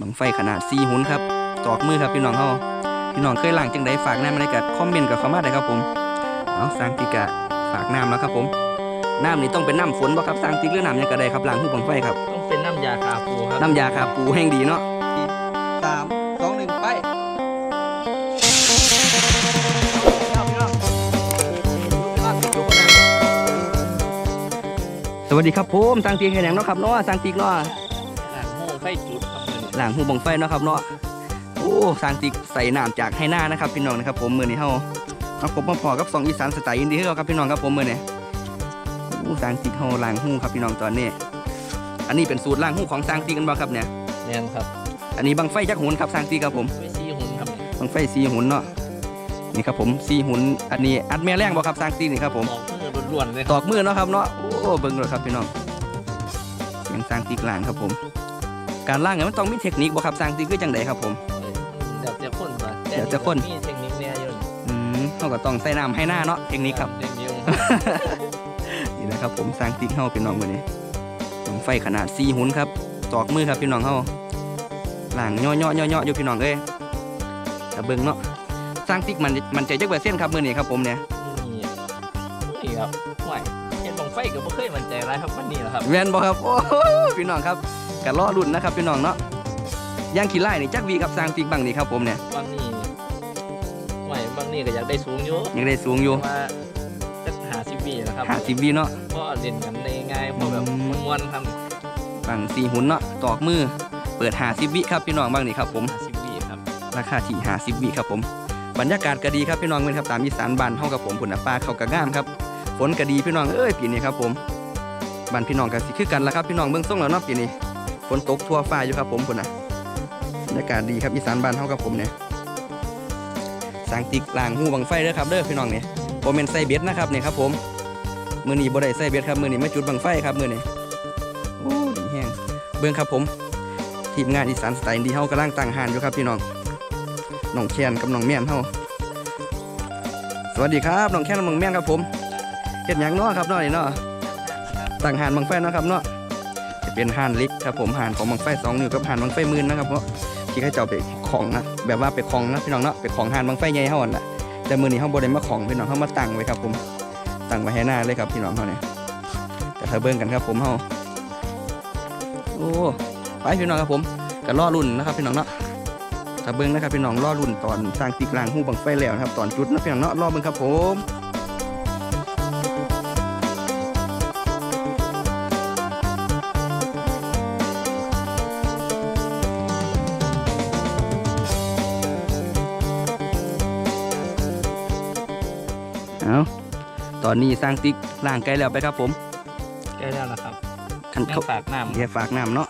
บังไฟขนาด4หุนครับตอกมือครับพี่น้องเฮาพี่น้องเคยล้างจังไดฝากน้ำมาในกัคอมเมนต์กับเขามาได้ครับผมเอาสร้างติกกะฝากน้ำแล้วครับผมน้ำนี่ต้องเป็นน้ำฝนบ่ครับสร้างติกหรือน้ำหยังก็ได้ครับล้างหูบังไฟครับต้องเป็นน้ำยาคาปูครับน้ำยาคาปูแห้งดีเนาะสามสองหนึ่งไปสวัสดีครับผมสร้างติกแค่ยังเนาะครับเนาะสร้างติกเนาะหลังโม่ไฟ จุดครับมือนี้หลังหูบังไฟเนาะครับเนาะโอ้สร้างติกใส่น้ำจากให้หน้านะครับพี่น้องนะครับผมมือนี้เฮาเอาผมมาพอกับสองอีสานสไตล์อินดี้เฮาครับพี่น้องครับผมมือนี้โอ้สร้างติกเฮาล้างหูครับพี่น้องตอนนี้ อันนี้เป็นสูตรล้างหูของสร้างติกกันบ่ครับเนี่ยแน่นครับ อันนี้บังไฟจักหุนครับสร้างติกครับผมไฟซีหุ่นครับบังไฟสีหุนเนาะนี่ครับผมสีหุนอันนี้อัดแม่แรงบ่ครับสร้างติกนี่ครับผมออกมือล้วนๆเลยคตรับอกมือเนาะครับเนาะโอ้เบิ่งเลยครับพี่น้องเสียงสร้างติกล้างครับผม การล้างเนี่ยมันต้องมีเทคนิคบ่ครับสร้างติกคือจังไดครับผมเดี๋ยวจะพ่นมาเดี๋ยวจะพ่นมีเทคนิคเนี่ยอยู่อืมเขาก็ต้องใส่น้ำให้หน้าเนาะเทคนิคครับเทคนิคนี่นะครับผมสร้างติ๊กเฮาพี่น้องมื้อนี้บังไฟขนาด4หุนครับตอกมือครับพี่น้องเฮาล่างย่อๆย่อๆอยู่พี่น้องเอ้ยแต่เบิ่งเนาะสร้างติ๊กมันมันใจจักเปอร์เซ็นต์ครับมื้อนี้ครับผมเนี่ยนี่นี่ครับห่วยเห็นบังไฟก็บ่เคยมั่นใจอะไรครับวันนี้แหละครับแม่นบ่ครับโอ้โหพี่น้องครับ ก็รอรุ่นนะครับพี่น้องเนาะย่างขี้ไล่นี่จักวีกับสร้างติ๊กบังนี่ครับผมเนี่ยบางนี่ห่วยบางนี่ก็อยากได้สูงอยู่ยังได้สูงอยู่มาจะหาสิบปีนะครับ50วีเนาะเพราะเล่นกันในง่ายเพราะแบบอืมม้วนๆครับบัง4หุนเนาะตอกมือ เปิด50วิครับพี่น้องบังนี่ครับผมหาสิบปีครับราคาที่50วิครับผม บรรยากาศก็ดีครับพี่น้องเพื่อนครับตามอีสานบ้านเฮากับผมผุนน่ะปลาเขากระงามครับฝนก็ดีพี่น้องเอ้ยปีนี้ครับผมบ้านพี่น้องก็สิคือกันละครับพี่น้องเบื้องส่งแล้วเนาะปีนี้ ฝนตกทั่วฟ้าอยู่ครับผมผุนน่ะบรรยากาศดีครับอีสานบ้านเฮากับผมเนี่ยสางติกล่างหูบังไฟเด้อครับเด้อพี่น้องเนี่ยโบเมนใส่เบ็ดนะครับเนี่ยครับผมมือนี้บ่ได้ใส่เบ็ดครับมือนี้มาจุดบังไฟครับมือนี้โอ้ดีแห้งเบื้องครับผม ทีมงานอีสานสไตล์ดีเฮากำลังตั้งหานอยู่ครับพี่น้องน้องแคนกับน้องแม่นเฮาสวัสดีครับน้องแคนกับน้องแม่นครับผมเฮ็ดหยังเนาะครับเนาะนี่เนาะตั้งหานบังไฟเนาะครับเนาะ เป็นหานเล็กครับผมหานของบังไฟสองนิ้วกับหานบังไฟมื่นนะครับเพราะที่เขาเจ้าไปของนะแบบว่าไปของนะพี่น้องเนาะไปของหานบังไฟใหญ่เฮาหั่นล่ะแต่มือนี้เฮาบ่ได้มาของพี่น้องเฮามาตั้งไว้ครับผมตั้งไว้ให้หน้าเลยครับพี่น้องเฮาเนี่ยแต่ถ้าเบิ่งกันครับผมเฮาโอ้ไปพี่น้องครับผมก็รอรุ่นนะครับพี่น้องเนาะถ้าเบิ้งนะครับพี่น้องรอรุ่นตอนสร้างตีกลางหูบังไฟแล้วนะครับตอนจุดนะพี่น้องเนาะรอเบิ้งครับผม ตอนนี้สร้างติ๊กล่างไกลแล้วไปครับผมใกล้แล้วนะครับขั้นยัเขางฝากน้ำเรียกฝากน้ำเนาะ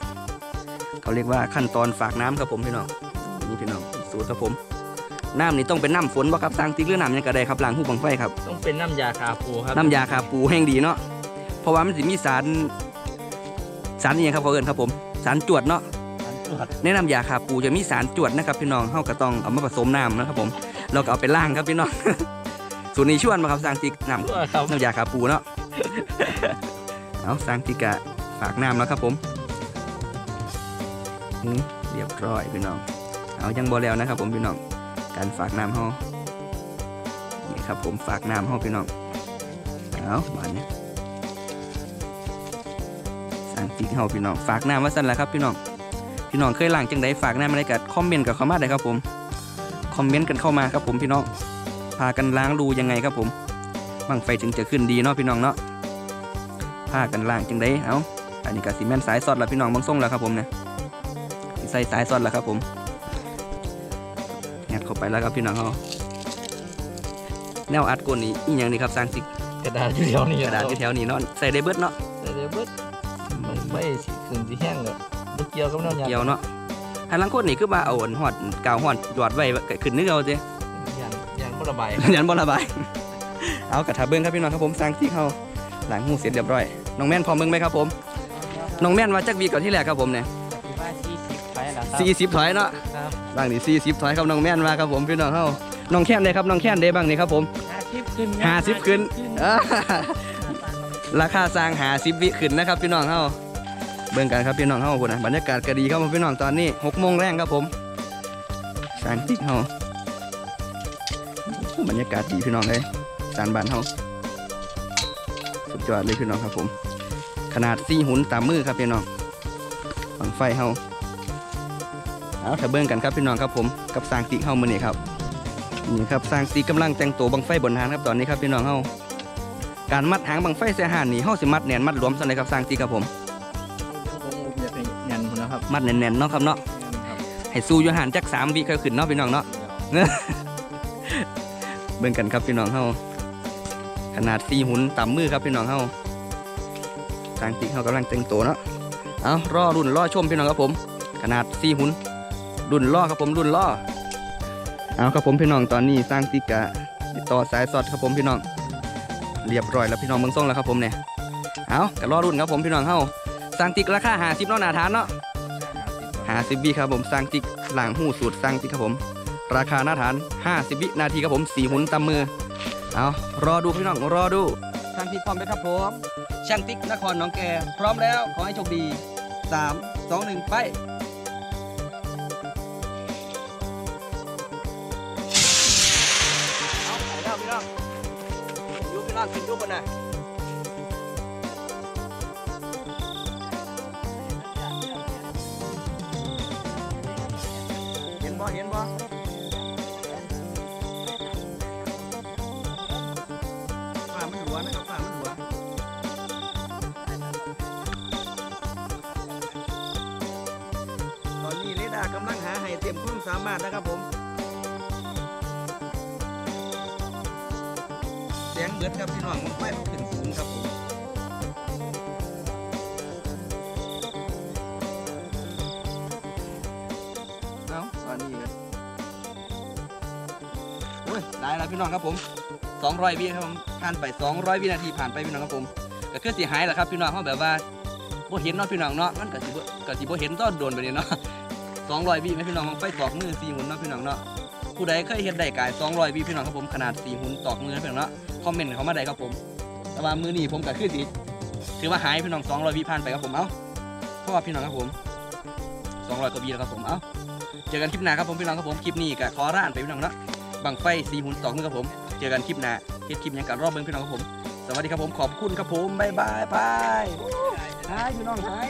เขาเรียกว่าขั้นตอนฝากน้ำครับผมพี่น้องนี่พี่น้องสูตรครับผมน้ำนี่ต้องเป็นน้ำฝนบ่ครับสร้างติ๊กหรือน้ำหยังก็ได้ครับล้างหูบังไฟครับต้องเป็นน้ำยาคาปูครับน้ำยาคาปูแห้งดีเนาะเพราะว่ามันสิมีสารสารนี่ครับเขาเอิ้นครับผมสารจวดเนาะตรวจในน้ำยาคาปูจะมีสารจวดนะครับพี่น้องเฮาก็ต้องเอามาผสมน้ำนะครับผมเราก็เอาไปล้างครับพี่น้อง สูตรนี้ชวนมาครับสร้างติกน้ตรวจครับำน้ำยาคาปูเนาะเอาสร้างติกะฝากน้ำแล้วครับผมอืมเรียบร้อยพี่น้อง เอายังบ่แล้วนะครับผมพี่น้อง การฝากน้ำเฮานี่ครับผมฝากน้ำเฮาพี่น้อง เอามาเนี่ยสั่งติ๊กเฮาพี่น้อง ฝากน้ำมาสั่นแหละครับพี่น้อง พี่น้องเคยล้างจังไดฝากน้ำอะไรกับคอมเมนต์กับเข้ามาได้ครับผม คอมเมนต์กันเข้ามาครับผมพี่น้อง พากันล้างรูยังไงครับผมบังไฟถึงจะขึ้นดีเนาะพี่น้องเนาะพากันล้างจังไดเอาอันนี้ก็ซีเมนต์สายซอดแล้วพี่น้องบางส่งแล้วครับผมเนี่ยสิใส่สายซอดแล้วครับผมงัดเข้าไปแล้วครับพี่น้องเขาแนวอัดก้นนี่อีหยังนี่ครับสร้างสิกระดาษอยู่แถวนี้กระดาษที่แถวนี้เนาะใส่ได้เบิดเนาะแต่เดี๋ยวเบิดมันไม่สิขึ้นสิแห้งเลยไม่เกี่ยวกับน้ำยาเกี่ยวเนาะถ้าลังคนนี่คือมาเอาอันหอดกาวหอดหยอดไว้ก็ขึ้นนึกเอาสิยันยันบ่ ระบายยันบ่ระบาย เอากระถาเบิ้งครับพี่น้องครับผมสร้างที่เขาหลังหูเสร็จเรียบร้อย น้องแม่นพร้อมเบิ้งไหมครับผม น้องแม่นว่าจักวีก่อนที่แรกครับผมเนี่ยว่าสี่สิบไปแล้วครับสี่สิบถอยเนาะครับบางนี่สี่สิบถอยครับน้องแม่นมาครับผมพี่น้องเขาน้องแค้นได้ครับน้องแค้นได้บ้างนี่ครับผมห้าสิบขึ้นห้าสิบขึ้นอ่าราคาสร้างหาสิบวิขึ้นนะครับพี่น้องเขาเบิ่งกันครับพี่น้องเฮาพุ่นนะบรรยากาศก็ดีครับผมพี่น้องตอนนี้หกโมงแรงครับผมสร้างติ๊กเฮาโอ้ บรรยากาศดีพี่น้องเลยสารบานเฮาสุดยอดเลยพี่น้องครับผม ขนาดสี่หุ่นตามมือครับพี่น้องบังไฟเฮาเอาถ้าเบิ่งกันครับพี่น้องครับผมกับสร้างติ๊กเฮามื้อนี้ครับนี่ครับสร้างติกกำลังแต่งตัวบังไฟบนหานครับตอนนี้ครับพี่น้องเฮาการมัดหางบังไฟเสียหานนี่เฮาสิมัดแน่นมัดหลวมซะเลยครับสร้างติครับผมอย่าไปแน่นนะครับมัดแน่นๆเนาะครับเนาะให้สู้อยู่หางจักสามวิค่อยขึ้นเนาะพี่น้องเนาะ เบิ่งกันครับพี่น้องเฮาขนาดสี่หุ่นต่ำมือครับพี่น้องเฮาทางติ๊กเฮากำลังแต่งโตเนาะเอารอรุ่นรอชมพี่น้องครับผม ขนาดสี่หุ่นรุ่นล่อครับผมรุ่นล่อเอาครับผมพี่น้องตอนนี้สร้างติ๊กกะต่อสายสอดครับผมพี่น้อง เรียบร้อยแล้วพี่น้องเมืองส่งแล้วครับผมเนี่ยเอากะรอรุ่นครับผมพี่น้องเฮาสร้างติ๊กราคาหาสิบเนาะหนาทานเนาะหาสิบวิครับผมสร้างติ๊กหลังหูสูตรสร้างติ๊กครับผม ราคาหน้าฐาน 50 วินาทีครับผมสีหุ่นตำมือ เอารอดูพี่น้องรอดูสร้างติ๊กพร้อมไหมครับผมช่างติ๊กนครน้องแกพร้อมแล้วขอให้โชคดี 3 2 1 ไปเอาไปแล้วพี่น้องยูพี่น้องขึ้นยูบนน่ะเห็นบ่เห็นบ่ สามารถนะครับผม เสียงเบิดครับพี่น้องมันไฟมันขึ้นสูงครับผมเอาตอนนี้เลยโอ้ยได้แล้วพี่น้องครับผม 200วิครับผมผ่านไป 200 วินาทีผ่านไปพี่น้องครับผมก็คือสิหายแหละครับพี่น้องเขาแบบว่าบ่เห็นเนาะพี่น้องเนาะมันก็สิบ่ก็สิบ่เห็นตอนโดนไปนี่เนาะ 200วิไหมพี่น้องไฟตอกมือ4หุ่นเนาะพี่น้องเนาะผู้ใดเคยเห็นได้กาย200วิพี่น้องครับผมขนาด4หุ่นตอกมือนะพี่น้องเนาะคอมเมนต์เข้ามาได้ครับผม แต่ว่ามือนี้ผมก็คือสิถือว่าหายพี่น้อง200วิผ่านไปครับผมเอ้าเพราะว่าพี่น้องครับผม200กว่าวิแล้วครับผมเอ้าเจอกันคลิปหน้าครับผมพี่น้องครับผมคลิปนี้ก็ขอร่านไปพี่น้องเนาะบังไฟ4หุ่นตอกมือครับผม เจอกันคลิปหน้าเฮ็ดคลิปหยังกันรอบเบิ่งพี่น้องครับผมสวัสดีครับผมขอบคุณครับผมบ๊ายบายบายหายพี่น้องหาย